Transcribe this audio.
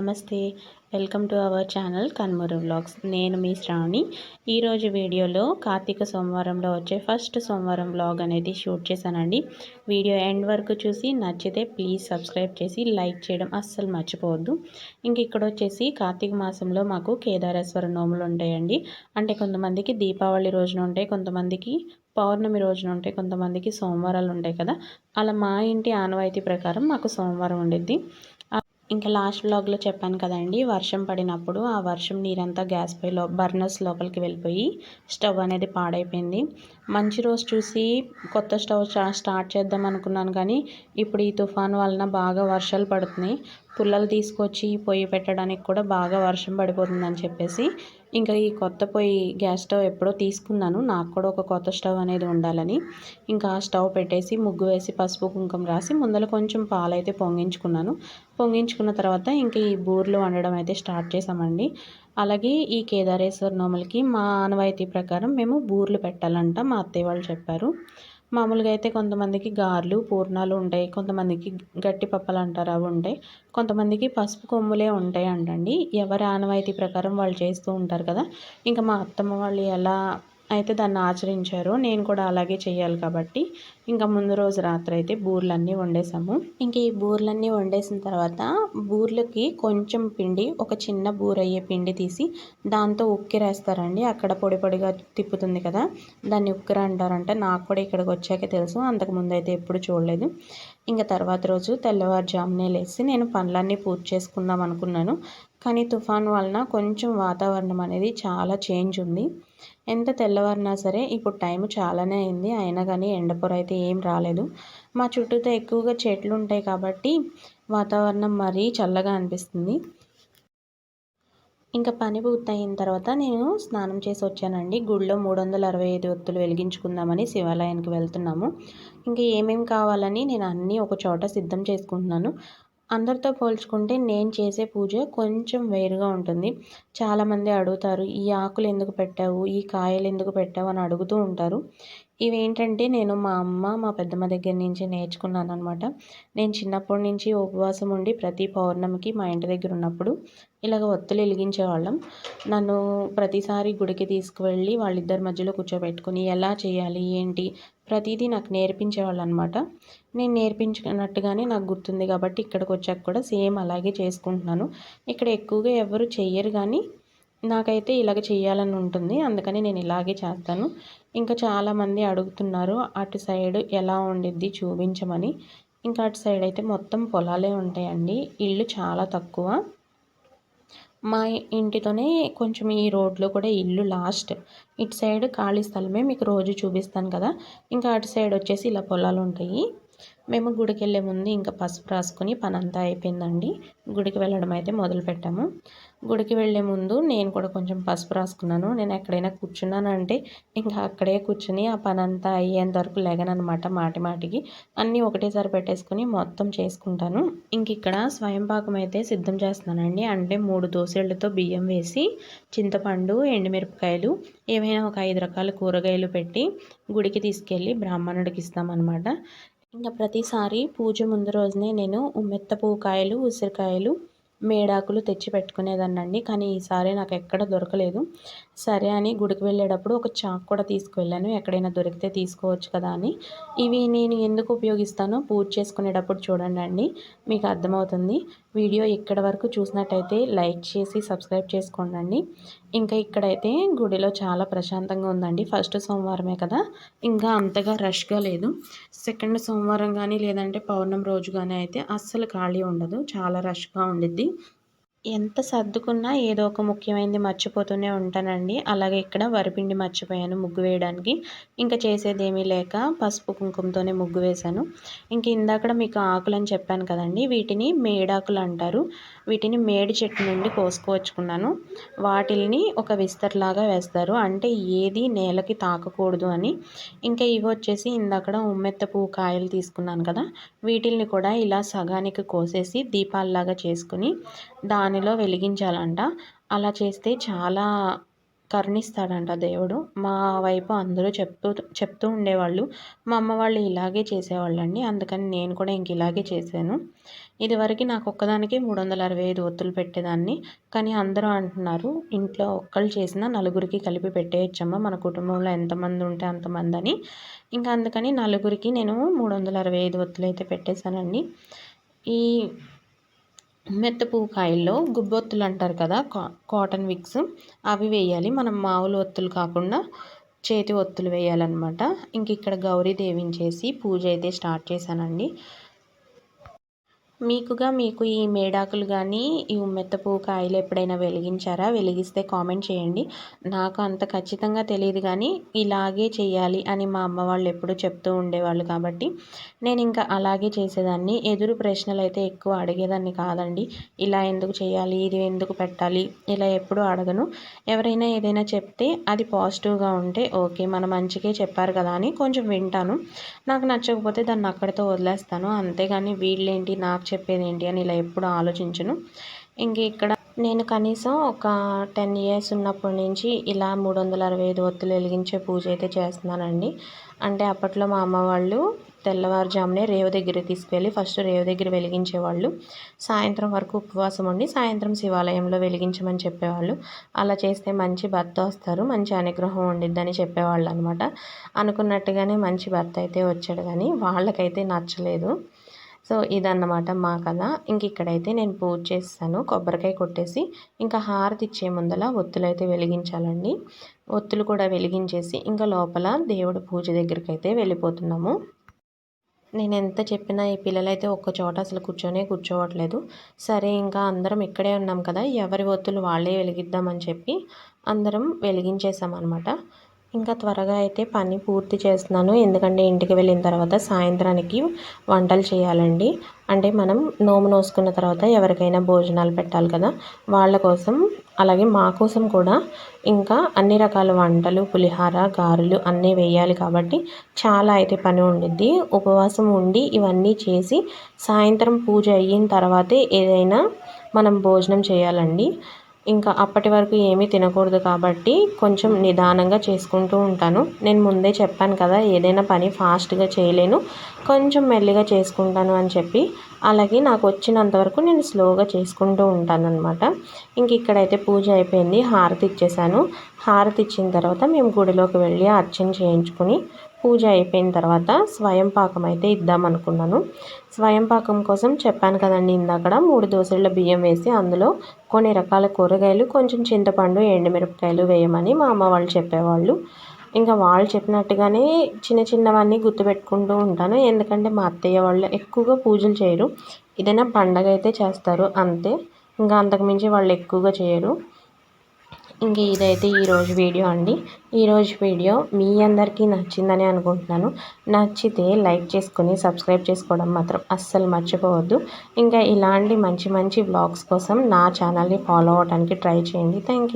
నమస్తే. Welcome to our channel Kanmuru vlogs. నేను మీ శ్రావణి. ఈరోజు వీడియోలో కార్తీక సోమవారంలో వచ్చే ఫస్ట్ సోమవారం వ్లాగ్ అనేది షూట్ చేశానండి. వీడియో ఎండ్ వరకు చూసి నచ్చితే ప్లీజ్ సబ్స్క్రైబ్ చేసి లైక్ చేయడం అస్సలు మర్చిపోవద్దు. ఇంక ఇక్కడ వచ్చేసి కార్తీక మాసంలో మాకు కేదారేశ్వర నోములు ఉంటాయండి. అంటే కొంతమందికి దీపావళి రోజున ఉంటాయి కొంతమందికి పౌర్ణమి రోజున ఉంటాయి కొంతమందికి సోమవారాలు ఉంటాయి కదా. అలా మా ఇంటి ఆనవాయితీ ప్రకారం మాకు సోమవారం ఉండిద్ది. ఇంకా లాస్ట్ బ్లాగ్లో చెప్పాను కదండి వర్షం పడినప్పుడు ఆ వర్షం నీరంతా గ్యాస్ పైలో బర్నర్స్ లోపలికి వెళ్ళిపోయి స్టవ్ అనేది పాడైపోయింది. మంచి రోజు చూసి కొత్త స్టవ్ స్టార్ట్ చేద్దాం అనుకున్నాను కానీ ఇప్పుడు ఈ తుఫాన్ వలన బాగా వర్షాలు పడుతున్నాయి. పుల్లలు తీసుకొచ్చి పొయ్యి పెట్టడానికి కూడా బాగా వర్షం పడిపోతుందని చెప్పేసి ఇంకా ఈ కొత్త పొయ్యి గ్యాస్ స్టవ్ ఎప్పుడో తీసుకున్నాను. నాకు కూడా ఒక కొత్త స్టవ్ అనేది ఉండాలని. ఇంకా ఆ స్టవ్ పెట్టేసి ముగ్గు వేసి పసుపు కుంకుమ రాసి ముందర కొంచెం పాలైతే పొంగించుకున్నాను. పొంగించుకున్న తర్వాత ఇంకా ఈ బూర్లు వండడం అయితే స్టార్ట్ చేసామండి అలాగే ఈ కేదారేశ్వర నోములకి మా ఆనవాయితీ ప్రకారం మేము బూర్లు పెట్టాలంట మా అత్తయ్య వాళ్ళు చెప్పారు. మామూలుగా అయితే కొంతమందికి గారెలు పూర్ణాలు ఉంటాయి. కొంతమందికి గట్టి పప్పలు అంటారు అవి ఉంటాయి. కొంతమందికి పసుపు కొమ్ములే ఉంటాయి అంటండి ఎవరి ఆనవాయితీ ప్రకారం వాళ్ళు చేస్తూ ఉంటారు కదా. ఇంకా మా అత్తమ్మ వాళ్ళు ఎలా అయితే దాన్ని ఆచరించారు. నేను కూడా అలాగే చేయాలి కాబట్టి. ఇంకా ముందు రోజు రాత్రి అయితే బూర్లన్నీ వండేసాము ఇంక ఈ బూర్లన్నీ వండేసిన తర్వాత బూర్లకి కొంచెం పిండి ఒక చిన్న బూరయ్యే పిండి తీసి దాంతో ఉక్కిరేస్తారండి అక్కడ పొడి పొడిగా తిప్పుతుంది కదా. దాన్ని ఉక్కిర అంటారంటే. నాకు కూడా ఇక్కడికి వచ్చాక తెలుసు. అంతకుముందు అయితే ఎప్పుడు చూడలేదు. ఇంకా తర్వాత రోజు తెల్లవారుజామునే లేచి నేను పనులన్నీ పూర్తి చేసుకుందాం అనుకున్నాను. కానీ తుఫాన్ వలన కొంచెం వాతావరణం అనేది చాలా చేంజ్ ఉంది. ఎంత తెల్లవారినా సరే ఇప్పుడు టైం చాలానే అయింది. అయినా కానీ ఎండపొర అయితే ఏం రాలేదు. మా చుట్టూతో ఎక్కువగా చెట్లు ఉంటాయి కాబట్టి వాతావరణం మరీ చల్లగా అనిపిస్తుంది. ఇంకా పని పూర్తయిన తర్వాత నేను స్నానం చేసి వచ్చానండి. గుడిలో మూడు వందల అరవై ఐదు ఒత్తులు వెలిగించుకుందామని శివాలయానికి వెళ్తున్నాము. ఇంకా ఏమేమి కావాలని నేను అన్నీ ఒక చోట సిద్ధం చేసుకుంటున్నాను. అందరితో పోల్చుకుంటే నేను చేసే పూజ కొంచెం వేరుగా ఉంటుంది. చాలామంది అడుగుతారు ఈ ఆకులు ఎందుకు పెట్టావు? ఈ కాయలు ఎందుకు పెట్టావు? అని అడుగుతూ ఉంటారు. ఇవేంటంటే నేను మా అమ్మ మా పెద్దమ్మ దగ్గర నుంచి నేర్చుకున్నాను అనమాట నేను చిన్నప్పటి నుంచి ఉపవాసం ఉండి ప్రతి పౌర్ణమికి మా ఇంటి దగ్గర ఉన్నప్పుడు ఇలాగ ఒత్తులు వెలిగించేవాళ్ళం. నన్ను ప్రతిసారి గుడికి తీసుకువెళ్ళి వాళ్ళిద్దరి మధ్యలో కూర్చోబెట్టుకుని ఎలా చేయాలి ఏంటి ప్రతిదీ నాకు నేర్పించేవాళ్ళు అనమాట నేను నేర్పించినట్టుగానే నాకు గుర్తుంది కాబట్టి ఇక్కడికి వచ్చాక కూడా సేమ్ అలాగే చేసుకుంటున్నాను. ఇక్కడ ఎక్కువగా ఎవరు చెయ్యరు కానీ నాకైతే ఇలాగ చేయాలని ఉంటుంది. అందుకని నేను ఇలాగే చేస్తాను. ఇంకా చాలామంది అడుగుతున్నారు అటు సైడ్ ఎలా ఉండిద్ది చూపించమని. ఇంకా అటు సైడ్ అయితే మొత్తం పొలాలే ఉంటాయండి. ఇల్లు చాలా తక్కువ. మా ఇంటితోనే కొంచెం ఈ రోడ్లో కూడా ఇల్లు లాస్ట్. ఇటు సైడ్ ఖాళీ స్థలమే మీకు రోజు చూపిస్తాను కదా. ఇంకా అటు సైడ్ వచ్చేసి ఇలా పొలాలు ఉంటాయి. మేము గుడికి వెళ్ళే ముందు ఇంకా పసుపు రాసుకొని పని అంతా అయిపోయిందండి. గుడికి వెళ్ళడం అయితే మొదలు పెట్టాము. గుడికి వెళ్ళే ముందు నేను కూడా కొంచెం పసుపు రాసుకున్నాను. నేను ఎక్కడైనా కూర్చున్నానంటే ఇంకా అక్కడే కూర్చుని ఆ పని అంతా అయ్యేంత వరకు లెగనమాట మాటి మాటికి. అన్నీ ఒకటేసారి పెట్టేసుకుని మొత్తం చేసుకుంటాను. ఇంక ఇక్కడ స్వయం పాకం అయితే సిద్ధం చేస్తున్నానండి. అంటే మూడు దోశలతో బియ్యం వేసి చింతపండు ఎండుమిరపకాయలు ఏమైనా ఒక ఐదు రకాల కూరగాయలు పెట్టి గుడికి తీసుకెళ్ళి బ్రాహ్మణుడికి ఇస్తామన్నమాట. ఇంకా ప్రతిసారి పూజ ముందు రోజునే నేను ఉమ్మెత్త పూకాయలు ఉసిరికాయలు మేడాకులు తెచ్చి పెట్టుకునేదాన్నండి. కానీ ఈసారి నాకు ఎక్కడ దొరకలేదు. సరే అని గుడికి వెళ్ళేటప్పుడు ఒక చాక్ కూడా తీసుకువెళ్ళాను. ఎక్కడైనా దొరికితే తీసుకోవచ్చు కదా అని. ఇవి నేను ఎందుకు ఉపయోగిస్తానో పూజ చేసుకునేటప్పుడు చూడండి మీకు అర్థమవుతుంది. వీడియో ఇక్కడ వరకు చూసినట్టయితే లైక్ చేసి సబ్స్క్రైబ్ చేసుకోండి ఇంకా ఇక్కడైతే గుడిలో చాలా ప్రశాంతంగా ఉందండి. ఫస్ట్ సోమవారమే కదా. ఇంకా అంతగా రష్గా లేదు. సెకండ్ సోమవారం కానీ లేదంటే పౌర్ణమి రోజు కానీ అయితే అస్సలు ఖాళీ ఉండదు. చాలా రష్గా ఉండిద్ది. ఎంత సర్దుకున్నా ఏదో ఒక ముఖ్యమైనది మర్చిపోతూనే ఉంటానండి. అలాగే ఇక్కడ వరిపిండి మర్చిపోయాను ముగ్గు వేయడానికి. ఇంకా చేసేది ఏమీ లేక పసుపు కుంకుమతోనే ముగ్గు వేశాను. ఇంక ఇందాకడ మీకు ఆకులు అని చెప్పాను కదండి. వీటిని మేడాకులు అంటారు. వీటిని మేడి చెట్టు నుండి కోసుకువచ్చుకున్నాను. వాటిని ఒక విస్తర్లాగా వేస్తారు. అంటే ఏది నేలకి తాకకూడదు అని. ఇంకా ఇవి వచ్చేసి ఇందాక ఉమ్మెత్త పువ్వు కాయలు తీసుకున్నాను కదా. వీటిల్ని కూడా ఇలా సగానికి కోసేసి దీపాలలాగా చేసుకుని దానిలో వెలిగించాలంట. అలా చేస్తే చాలా కరుణిస్తాడంట దేవుడు. మా వైపు అందరూ చెప్తూ చెప్తూ ఉండేవాళ్ళు. మా అమ్మ వాళ్ళు ఇలాగే చేసేవాళ్ళండి. అందుకని నేను కూడా ఇంక ఇలాగే చేశాను. ఇదివరకు నాకు ఒక్కదానికి మూడు వందల అరవై ఐదు ఒత్తులు పెట్టేదాన్ని. కానీ అందరూ అంటున్నారు ఇంట్లో ఒక్కళ్ళు చేసిన నలుగురికి కలిపి పెట్టేయచ్చమ్మా. మన కుటుంబంలో ఎంతమంది ఉంటే అంతమంది అని ఇంకా అందుకని నలుగురికి నేను మూడు వందల అరవై ఐదు ఒత్తులు అయితే పెట్టేశానండి. ఈ మెత్త పువ్వు కాయల్లో గుబ్బొత్తులు అంటారు కదా కాటన్ విక్స్. అవి వేయాలి. మనం మామూలు ఒత్తులు కాకుండా చేతి ఒత్తులు వేయాలన్నమాట. ఇంక ఇక్కడ గౌరీ దేవించేసి పూజ అయితే స్టార్ట్ చేశానండి. మీకుగా మీకు ఈ మేడాకులు కానీ ఈ ఉమ్మెత్త పువ్వు కాయలు ఎప్పుడైనా వెలిగించారా? వెలిగిస్తే కామెంట్ చేయండి. నాకు అంత ఖచ్చితంగా తెలియదు కానీ ఇలాగే చేయాలి అని మా అమ్మ వాళ్ళు ఎప్పుడూ చెప్తూ ఉండేవాళ్ళు కాబట్టి నేను ఇంకా అలాగే చేసేదాన్ని. ఎదురు ప్రశ్నలు అయితే ఎక్కువ అడిగేదాన్ని కాదండి. ఇలా ఎందుకు చేయాలి ఇది ఎందుకు పెట్టాలి? ఇలా ఎప్పుడూ అడగను. ఎవరైనా ఏదైనా చెప్తే అది పాజిటివ్గా ఉంటే ఓకే మన మంచికే చెప్పారు కదా అని కొంచెం వింటాను. నాకు నచ్చకపోతే దాన్ని అక్కడితో వదిలేస్తాను. అంతేగాని వీళ్ళేంటి నాకు చెప్పేది ఏంటి అని ఇలా ఎప్పుడు ఆలోచించను. ఇంక ఇక్కడ నేను కనీసం ఒక టెన్ ఇయర్స్ ఉన్నప్పటి నుంచి ఇలా మూడు వందల అరవై ఐదు ఒత్తులు వెలిగించే పూజ అయితే చేస్తున్నానండి. అంటే అప్పట్లో మా అమ్మ వాళ్ళు తెల్లవారుజామునే రేవు దగ్గర తీసుకెళ్ళి ఫస్ట్ రేవు దగ్గర వెలిగించేవాళ్ళు. సాయంత్రం వరకు ఉపవాసం ఉండి సాయంత్రం శివాలయంలో వెలిగించమని చెప్పేవాళ్ళు. అలా చేస్తే మంచి భర్త వస్తారు మంచి అనుగ్రహం ఉండిద్దని చెప్పేవాళ్ళు అనమాట అనుకున్నట్టుగానే మంచి భర్త అయితే వచ్చాడు కానీ వాళ్ళకైతే నచ్చలేదు. సో ఇదన్నమాట మా కథ. ఇంక ఇక్కడైతే నేను పూజ చేస్తాను. కొబ్బరికాయ కొట్టేసి ఇంకా హారతి ఇచ్చే ముందల ఒత్తులు అయితే వెలిగించాలండి. ఒత్తులు కూడా వెలిగించేసి ఇంకా లోపల దేవుడు పూజ దగ్గరికి అయితే వెళ్ళిపోతున్నాము. నేను ఎంత చెప్పినా ఈ పిల్లలైతే ఒక్క చోట అసలు కూర్చొనే కూర్చోవట్లేదు. సరే ఇంకా అందరం ఇక్కడే ఉన్నాం కదా. ఎవరి ఒత్తులు వాళ్ళే వెలిగిద్దామని చెప్పి అందరం వెలిగించేసామన్నమాట. ఇంకా త్వరగా అయితే పని పూర్తి చేస్తున్నాను. ఎందుకంటే ఇంటికి వెళ్ళిన తర్వాత సాయంత్రానికి వంటలు చేయాలండి. అంటే మనం నోము నోసుకున్న తర్వాత ఎవరికైనా భోజనాలు పెట్టాలి కదా. వాళ్ళ కోసం అలాగే మా కోసం కూడా ఇంకా అన్ని రకాల వంటలు పులిహార గారెలు అన్నీ వేయాలి కాబట్టి చాలా అయితే పని ఉండిద్ది. ఉపవాసం ఉండి ఇవన్నీ చేసి సాయంత్రం పూజ అయిన తర్వాతే ఏదైనా మనం భోజనం చేయాలండి. ఇంకా అప్పటి వరకు ఏమీ తినకూడదు కాబట్టి కొంచెం నిదానంగా చేసుకుంటూ ఉంటాను. నేను ముందే చెప్పాను కదా ఏదైనా పని ఫాస్ట్గా చేయలేను కొంచెం మెల్లిగా చేసుకుంటాను అని చెప్పి. అలాగే నాకు వచ్చినంత వరకు నేను స్లోగా చేసుకుంటూ ఉంటాను అనమాట ఇంక ఇక్కడైతే పూజ అయిపోయింది హారతి ఇచ్చేసాను. హారతి ఇచ్చిన తర్వాత మేము గుడిలోకి వెళ్ళి అర్చన చేయించుకుని పూజ అయిపోయిన తర్వాత స్వయం పాకం అయితే ఇద్దాం అనుకున్నాను. స్వయం పాకం కోసం చెప్పాను కదండి ఇందాక మూడు దోశల బియ్యం వేసి అందులో కొన్ని రకాల కూరగాయలు కొంచెం చింతపండు ఎండుమిరపకాయలు వేయమని మా అమ్మ వాళ్ళు చెప్పేవాళ్ళు. ఇంకా వాళ్ళు చెప్పినట్టుగానే చిన్న చిన్నవన్నీ గుర్తుపెట్టుకుంటూ ఉంటాను. ఎందుకంటే మా అత్తయ్య వాళ్ళు ఎక్కువగా పూజలు చేయరు. ఏదైనా పండగ అయితే చేస్తారు అంతే. ఇంకా అంతకుమించి వాళ్ళు ఎక్కువగా చేయరు. ఇంక ఇదైతే ఈరోజు వీడియో అండి. ఈరోజు వీడియో మీ అందరికీ నచ్చిందని అనుకుంటున్నాను. నచ్చితే లైక్ చేసుకొని సబ్స్క్రైబ్ చేసుకోవడం మాత్రం అస్సలు మర్చిపోవద్దు. ఇంకా ఇలాంటి మంచి మంచి బ్లాగ్స్ కోసం నా ఛానల్ని ఫాలో అవ్వడానికి ట్రై చేయండి. థ్యాంక్